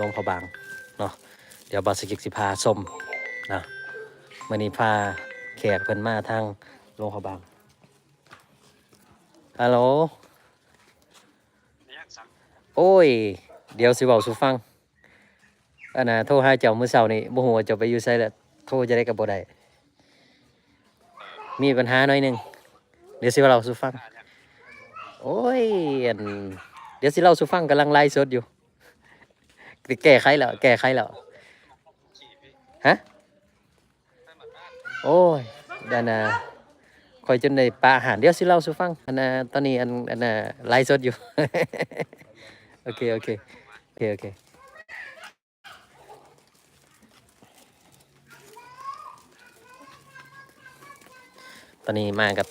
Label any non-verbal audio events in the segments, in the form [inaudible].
ลงพอบางเนาะเดี๋ยวบอสกิกสิพาส้มนะมื่อนี้พาแขกเพิ่นมาทางลงพอบางฮัลโหลโอ้ย เดี๋ยวสิบอกสุฟังอันน่ะโทรหาเจ้ามื้อเช้านี่บ่ฮู้ว่าเจ้าไปอยู่ไสแล้วโทรจะได้ก็บ่ได้มีปัญหาหน่อยหนึงเดี๋ยวสิเราสุฟัง โอ้ยอันเดี๋ยวสิเล่าสุฟังกำลังไล่สดอยู่ แก้ไขแล้ว แก้ไขแล้ว ฮะ โอ้ยดานาคอยจนในปลาอาหารเดี๋ยวสิเล่าสุฟังอันน่ะตอนนี้อันอันน่ะไล่สดอยู่ โอเค โอเค โอเค โอเคตอนนี้มากับ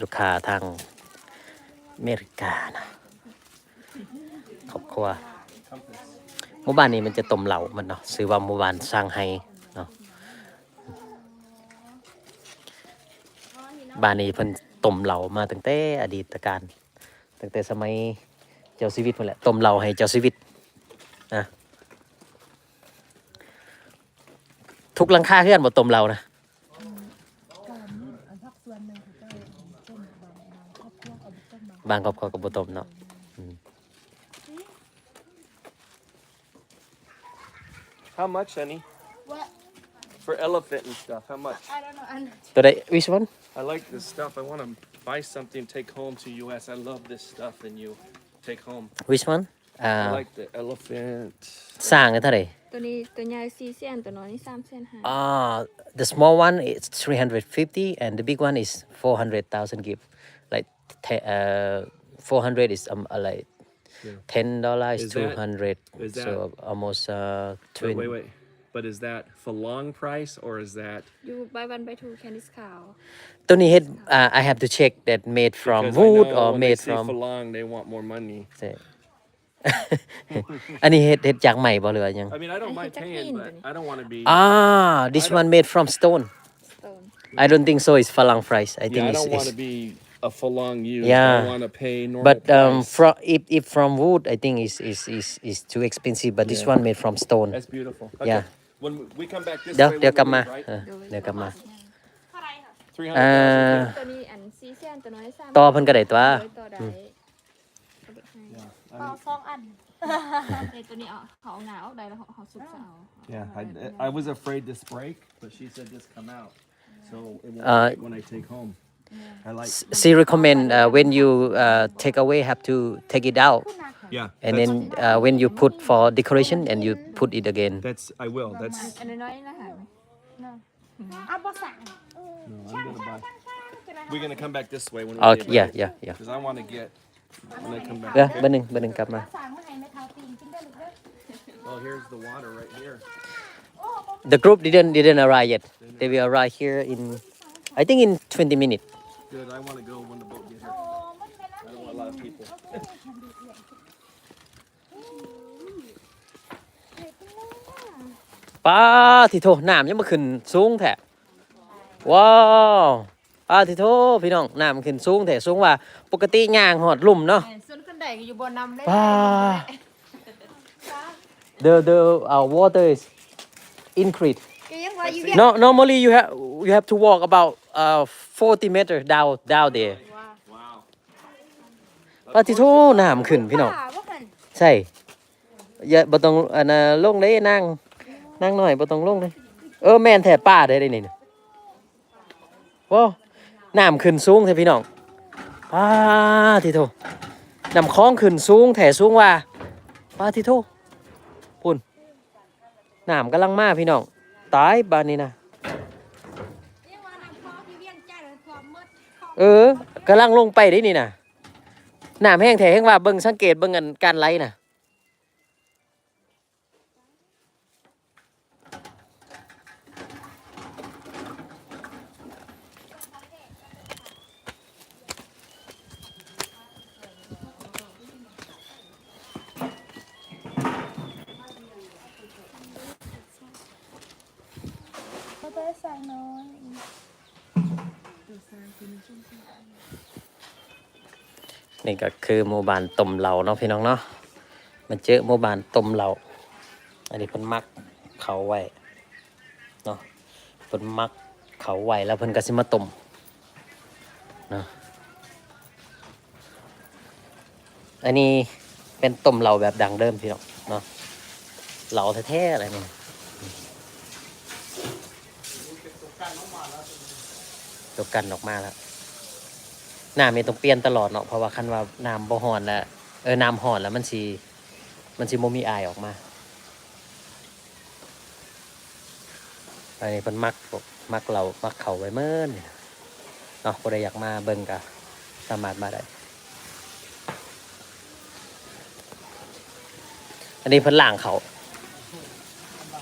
ลูกค้าทางอเมริกานะครอบครัว หมู่บ้านนี้มันจะต้มเหล่ามันเนาะซื้อว่าหมู่บ้านสร้างไฮเนาะบ้านนี้เพิ่นต้มเหล่ามาตั้งแต่อดีตการตั้งแต่สมัยเจ้าชีวิตนั่นแหละต้มเหล่าให้เจ้าชีวิตนะทุกหลังคาเฮือนบ่ต้มเหล่านะบางครอบครัวกับบต้มเนาะ How much, Annie? What? For elephant and stuff, how much? I don't know. I'm ตัวใด which one I like this stuff. I want to buy something, take home to U.S. I love this stuff, and you take home. which one อ่า I like the elephant. สร้างกันเท่าไหร่ ตัวนี้ตัวใหญ่สี่เส้นตัวน้อยนี่สามเส้นห้า อ่า the small one is 350 and the big one is 400,000 give like te- uh 400 is um uh, like Yeah. 10 dollars Is is that- 200 is so almost uh Wait, 20 wait, wait. But is that for long price or is that? อยู่ buy one buy two can discount ตัวนี้เฮ็ดอ่า I have to check that made from Because I wood know or when they made say from for long, they want more money. ใช่ อันนี้เฮ็ดเฮ็ดจากใหม่บ่หรือว่าหยัง [laughs] I mean, I don't I mind hate that paying, clean, but Benny. I don't want to be. ah this one made from stone stone I don't think so it's falang fries I think yeah, I it's, don't want it's to be a for long use. Yeah. I want to pay normal But um, price. from if, if from wood, I think is is is is too expensive. But this Yeah. one made from stone. That's beautiful. Okay. Yeah. When we come back this เดี๋ยว way, เดี๋ยว when กลับ we มา leave, right? เออเดี๋ยวกลับมา Three เอ่ hundred อ ตัวนี้อันสี่เส้นตัวน้อยสาม ต่อเพิ่นก็ได้ตัว ร้อยต่อได้เอาไปให้ เอาสองอัน เดี๋ยวตัวนี้เอาเขาเอาหนาวได้แล้วเขาเขาสุกจะเอา Yeah, I, I was afraid this break, but she said just come out, so it won't Uh, break when I take home. I like. She recommend uh, when you uh, take away have to take it out Yeah. and that's- then uh, when you put for decoration and you put it again. That's I will. That's อันน้อยๆนะคะ เอาบ่สั่ง no, I'm gonna buy. We're gonna come back this way when we Oh leave, yeah yeah yeah. Because I want to get when I come back. เดี๋ยวเบอร์หนึ่งเบอร์หนึ่งกลับมา สั่งมาให้แม่เท้าตีนกินได้หรือเปล่า Oh, here's the water right here. The group didn't didn't arrive yet. They will arrive here in I think in 20 minutes. Good. I want to go when the boat gets here. โอ้มันเป็นน้ำ I don't want a lot of people. ป้าทิโทน้ำยังมาขึ้นสูงแท้ว้าวป้าทิโทพี่น้องน้ำขึ้นสูงแท้สูงว่าปกติย่างหอดลุ่มเนาะส่วนขึ้นได้ก็อยู่บนน้ำเลยป้า the the uh, water is increase ก็ยังว่าอยู่ no normally you have you have to walk about uh 40 meter down down there Wow. ป้าทิโทน้ำขึ้นพี่น้องว่ากันใช่อย่าบ่ต้องอันน่ะลงเลยนั่งนั่งหน่อยบ่ต้องลงเลยเออแม่นแท้ป้าได้ได้นี่นะว้าวน้ำขึ้นสูงแท้พี่น้องป้าทิโทน้ำคลองขึ้นสูงแท้สูงว่าป้าทิโทพุ่นน้ำกำลังมาพี่น้องตายบ้านนี้นะ ยังว่าน้ำคลองที่เวียงใจเลยความมืด เออกำลังลงไปได้นี่นะน้ำแห้งแท้แห้งว่าเบิ่งสังเกตเบิ่งอันการไหลน่ะไปใส่น้อย นี่ก็คือหมู่บ้านต้มเหล่าเนาะพี่น้องเนาะมันเจอหมู่บ้านต้มเหล่าอันนี้เพิ่นมักเขาไว้เนาะเพิ่นมักเขาไว้แล้วเพิ่นก็สิมาต้มเนาะอันนี้เป็นต้มเหล่าแบบดังเดิมพี่น้องเนาะเหล่าแท้ๆอะไรนี่ ตัวกันออกมาแล้วน้ำมีต้องเปลี่ยนตลอดเนาะเพราะว่าคันว่าน้ำบ่ฮ้อนแล้วเออน้ำฮ้อนแล้วมันสิมันสิบ่มีอายออกมาอันนี้เพิ่นมักพวกมักเรามักเขาไว้เมื่อนนี่เนาะบ่ได้อยากมาเบิ่งก็สามารถมาได้ อันนี้เพิ่นล่างเขา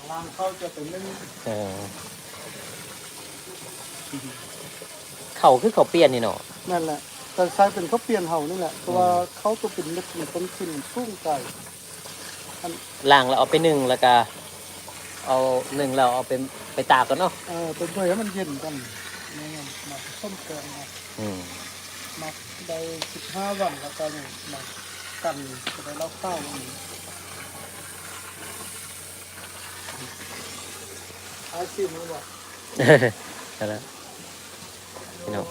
หลังๆเขาจะเป็นเรื่องเออ เขาคือเขาเปลี่ยนนี่เนาะนั่นแหละแต่ใช้เป็นเขาเปลี่ยนเห่านี่แหละเพราะว่าเขาตัวเป็นเล็กเป็นต้นขึ้นสูงไก่ล่างแล้วเอาไปนึ่งแล้วก็เอานึ่งแล้วเอาไปไปตากกันเนาะเออเป็นเพื่อให้มันเย็นกันนี่ไงมาส้มแกงมาอืมมาได้สิบห้าวันแล้วก็เนี่ยมากันจะได้เล่าข้าวอย่างนี้อาชีพมันบอกนั่นแหละ พี่น้อง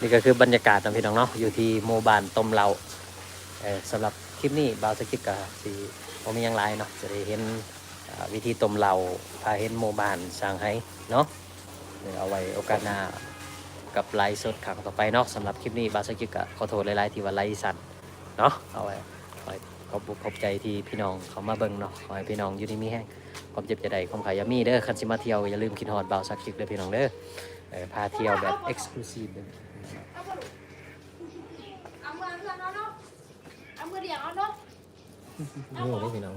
นี่ก็คือบรรยากาศนะพี่น้องเนาะอยู่ที่โมบานต้มเราเสำหรับคลิปนี้บาวสกิปกับสีผมมียังไรเนาะจะได้เห็นวิธีต้มเราพาเห็นโมบานสร้างให้เนาะเดี๋ยวเอาไว้โอกาสหน้า กับไลฟ์สดครั้งต่อไปเนาะสำหรับคลิปนี้บาสกิกะขอโทษหลายๆที่ว่าไลฟ์สั่นเนาะเอาไว้ขอขอบอกขอบใจที่พี่น้องเขามาเบิ่งเนาะขอให้พี่น้องอยู่ดีมีแห้งความเจ็บจะได้ความขายยามีเด้อคันสิมาเที่ยวอย่าลืมคิดฮอดบาวสักกิกเด้อพี่น้องเด้อเออพาเที่ยวแบบเอ็กซ์คลูซีฟเด้อเอามือเพื่อนเอาเนาะเอามือเดียวเอาเนาะนี่เด้อพี่น้อง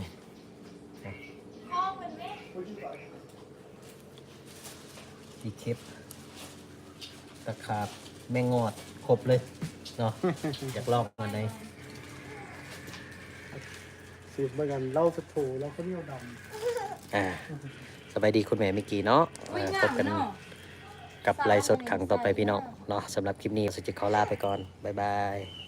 คอเป็นเม็ดดีเคป ตะขาบแมงงอดครบเลยเนาะ อยากลอกมันในสืบมากันเล่าสะโถแล้วก็เนี่ยวดอ่าสบายดีคุณแม่เมื่อกี้เนาะเอ่อพบกันกับไลฟ์สดครั้งต่อไปพี่น้องเนาะสำหรับคลิปนี้สุจิขอลาไปก่อน บ๊ายบาย